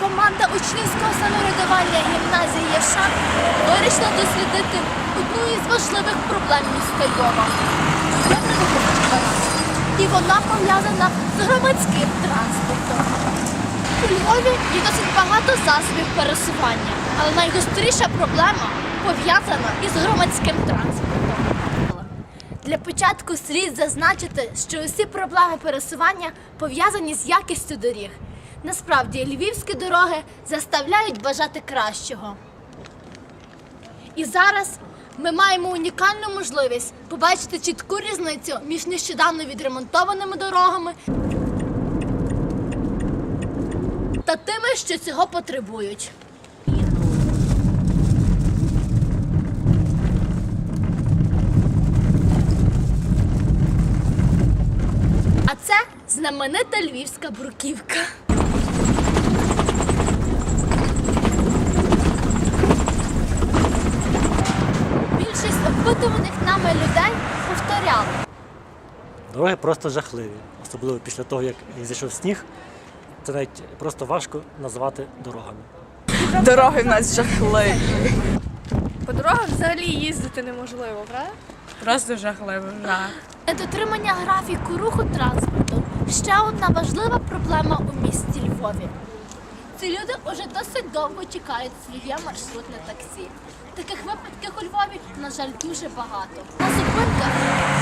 Команда учнівського самоврядування гімназії Євшан вирішила дослідити одну із важливих проблем міста Львова. І вона пов'язана з громадським транспортом. У Львові є досить багато засобів пересування, але найгостріша проблема пов'язана із громадським транспортом. Для початку слід зазначити, що усі проблеми пересування пов'язані з якістю доріг. Насправді, львівські дороги заставляють бажати кращого. І зараз ми маємо унікальну можливість побачити чітку різницю між нещодавно відремонтованими дорогами та тими, що цього потребують. А це знаменита львівська бруківка. Більшість опитуваних нами людей повторяли. Дороги просто жахливі, особливо після того, як зійшов сніг. Це навіть просто важко назвати дорогами. Дороги в нас жахливі. По дорогах взагалі їздити неможливо, правда? Просто жахливо. жах. Недотримання графіку руху транспорту ще одна важлива проблема у місті Львові. Ці люди уже досить довго чекають своє маршрутне таксі. Таких випадків у Львові, на жаль, дуже багато. На зупинках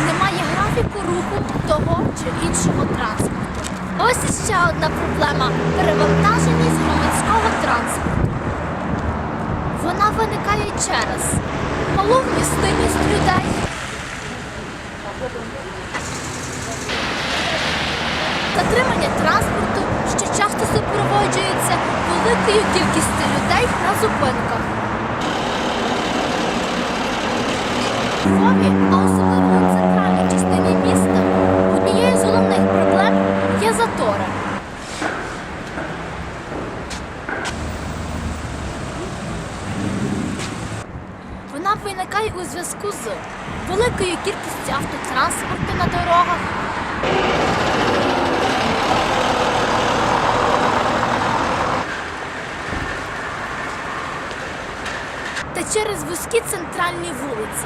немає графіку руху того чи іншого транспорту. Ось іще одна проблема перевантаженість громадського транспорту. Вона виникає через малу вмістимість людей. Затримання транспорту, що часто супроводжується великою кількістю людей на зупинках. У а особливо у центральній частині міста, однією з головних проблем є затори. Вона виникає у зв'язку з великою кількістю автотранспорту на дорогах, та через вузькі центральні вулиці.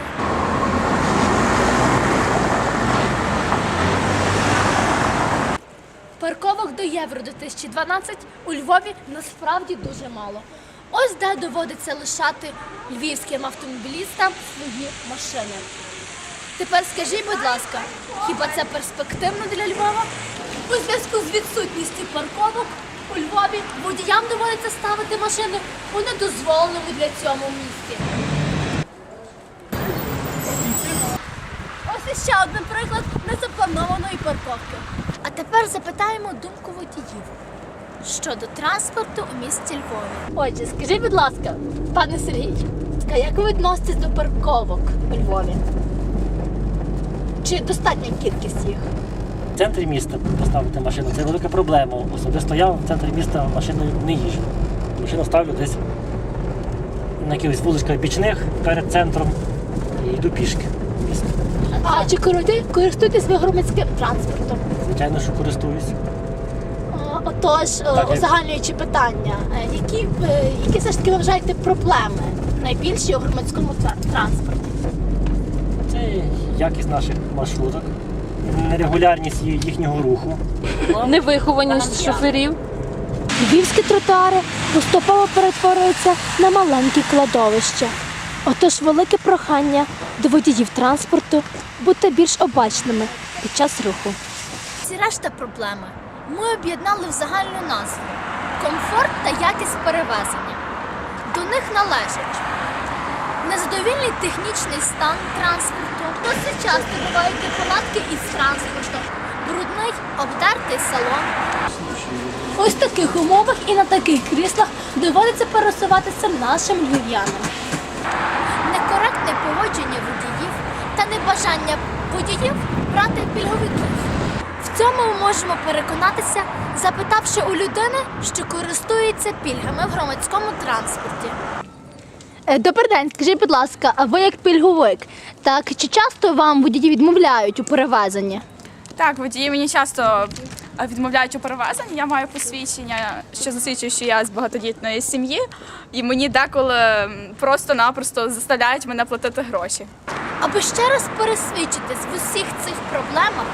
Парковок до Євро 2012 у Львові насправді дуже мало. Ось де доводиться лишати львівським автомобілістам свої машини. Тепер скажіть, будь ласка, хіба це перспективно для Львова? У зв'язку з відсутністю парковок у Львові водіям доводиться ставити машини у недозволеному для цьому місці. Ось іще один приклад незапланованої парковки. А тепер запитаємо думку водіїв щодо транспорту у місті Львові. Отже, скажіть, будь ласка, пане Сергій, а як ви відноситесь до парковок у Львові? Чи достатня кількість їх? В центрі міста поставити машину це велика проблема. Особисто я в центрі міста машиною не їжджу. Машину ставлю десь на якихось вуличках бічних перед центром і йду пішки. в місто. А чи користуєтесь користуєтесь ви громадським транспортом? Звичайно, що користуюсь. Отож, е, Так, узагальнюючи питання, е, які, е, які все ж таки ви вважаєте проблеми найбільші у громадському транспорті? Це якість наших маршруток, нерегулярність їхнього руху. Невихованість шоферів. Львівські тротуари поступово перетворюються на маленькі кладовища. Отож, велике прохання до водіїв транспорту бути більш обачними під час руху. Ці решта проблеми ми об'єднали в загальну назву комфорт та якість перевезення. До них належать незадовільний технічний стан транспорту. Досить часто бувають неполадки із транспортом, брудний обдертий салон. Ось в таких умовах і на таких кріслах доводиться пересуватися нашим львів'янам. Некоректне поводження водіїв та небажання водіїв брати пільговиків. В цьому ми можемо переконатися, запитавши у людини, що користується пільгами в громадському транспорті. Е, Добрий день, скажіть, будь ласка, а ви як пільговик, так чи часто вам водії відмовляють у перевезенні? Так, водії мені часто е, відмовляють у перевезенні. Я маю посвідчення, що засвідчує, що я з багатодітної сім'ї, і мені деколи просто-напросто заставляють мене платити гроші. Аби ще раз пересвідчитись в усіх цих проблемах,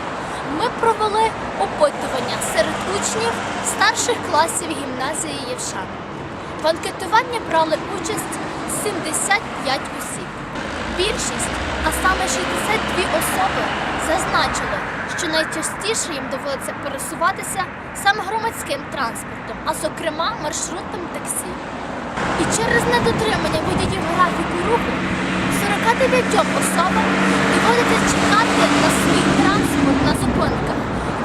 ми провели опитування серед учнів старших класів гімназії Євшан. В анкетуванні брали участь 75 осіб. Більшість, а саме 62 особи, зазначили, що найчастіше їм доводиться пересуватися саме громадським транспортом, а зокрема маршрутним таксі. І через недотримання водіїв графіку руху 49 особам доводиться чекати на свій транспорт на зупинках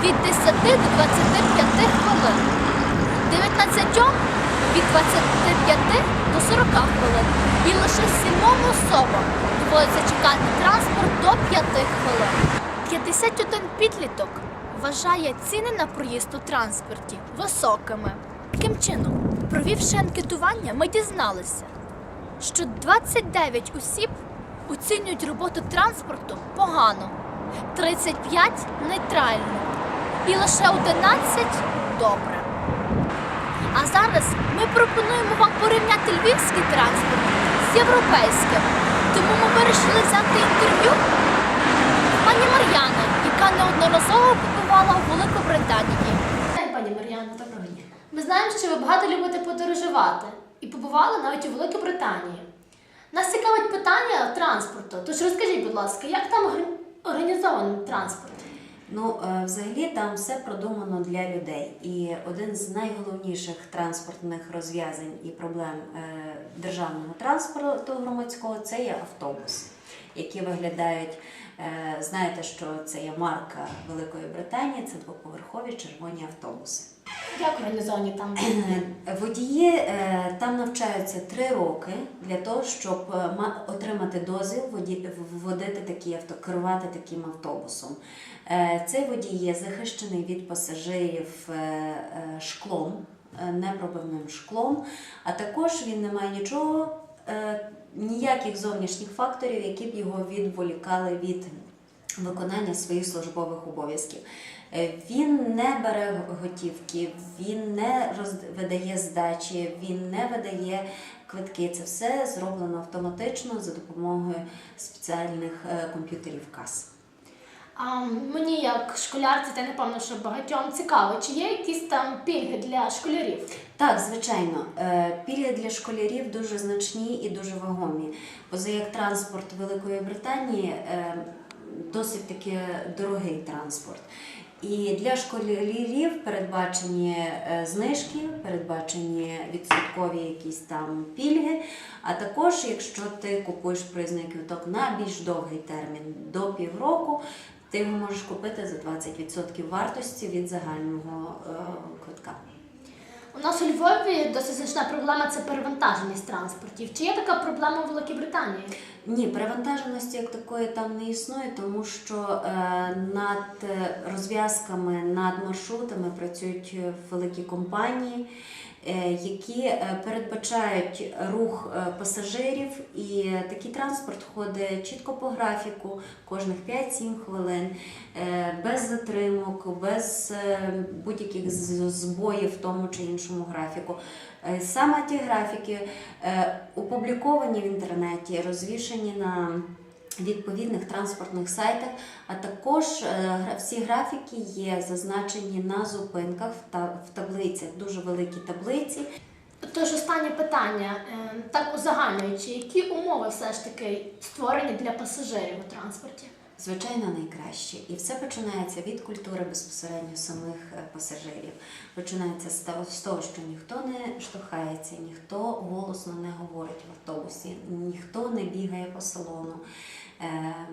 від 10 до 25 хвилин, 19 від 25 до 40 хвилин. І лише 7 особам доводиться чекати транспорт до 5 хвилин. 51 підліток вважає ціни на проїзд у транспорті високими. Таким чином, провівши анкетування, ми дізналися, що 29 осіб оцінюють роботу транспорту погано, 35 нейтрально і лише 11 добре. А зараз ми пропонуємо вам порівняти львівський транспорт з європейським. Тому ми вирішили взяти інтерв'ю пані Мар'яни, яка неодноразово побувала у Великобританії. Пані Мар'яна, доброго дня. Ми знаємо, що ви багато любите подорожувати і побували навіть у Великобританії. Нас цікавить питання транспорту. Тож розкажіть, будь ласка, як там організований транспорт? Ну, е, взагалі там все продумано для людей. І один з найголовніших транспортних розв'язань і проблем е, державного транспорту громадського це є автобус, які виглядають. е, Знаєте, що це є марка Великої Британії, це двоповерхові червоні автобуси. Як організовані там? Е, Водії е, там навчаються три роки для того, щоб е, отримати дозвіл водити такі авто, керувати таким автобусом. Е, Цей водій є захищений від пасажирів е, е, шклом, е, непробивним шклом, а також він не має нічого, е, ніяких зовнішніх факторів, які б його відволікали від виконання своїх службових обов'язків. Е, Він не бере готівки, він не видає здачі, він не видає квитки. Це все зроблено автоматично за допомогою спеціальних е, комп'ютерів кас. А мені як школярці, та напевно, що багатьом цікаво, чи є якісь там пільги для школярів? Так, звичайно, Е, пільги для школярів дуже значні і дуже вагомі. Позаяк транспорт Великої Британії досить таки дорогий транспорт. І для школярів передбачені е, знижки, передбачені відсоткові якісь там пільги. А також, якщо ти купуєш проїзний квиток на більш довгий термін до півроку, ти можеш купити за 20% вартості від загального е, квитка. У нас у Львові досить значна проблема це перевантаженість транспортів. Чи є така проблема в Великій Британії? Ні, перевантаженості як такої там не існує, тому що е, над е, розв'язками, над маршрутами працюють е, великі компанії, які е, передбачають рух е, пасажирів, і е, такий транспорт ходить чітко по графіку, кожних 5-7 хвилин, е, без затримок, без е, будь-яких збоїв в тому чи іншому графіку. Е, Саме ті графіки е, опубліковані в інтернеті, розвішені на відповідних транспортних сайтах, а також е, всі графіки є зазначені на зупинках в та- в таблицях, дуже великі таблиці. Тож останнє питання, е, так узагальнюючи, які умови все ж таки створені для пасажирів у транспорті? Звичайно, найкраще. І все починається від культури безпосередньо самих е, пасажирів. Починається з того, що ніхто не штовхається, ніхто голосно не говорить в автобусі, ніхто не бігає по салону. Е,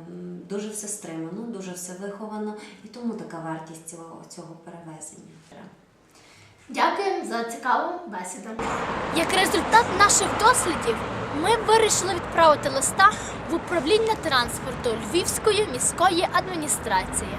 м, Дуже все стримано, дуже все виховано, і тому така вартість цього, цього перевезення. Дякуємо за цікаву бесіду. Як результат наших дослідів, ми вирішили відправити листа в управління транспорту Львівської міської адміністрації.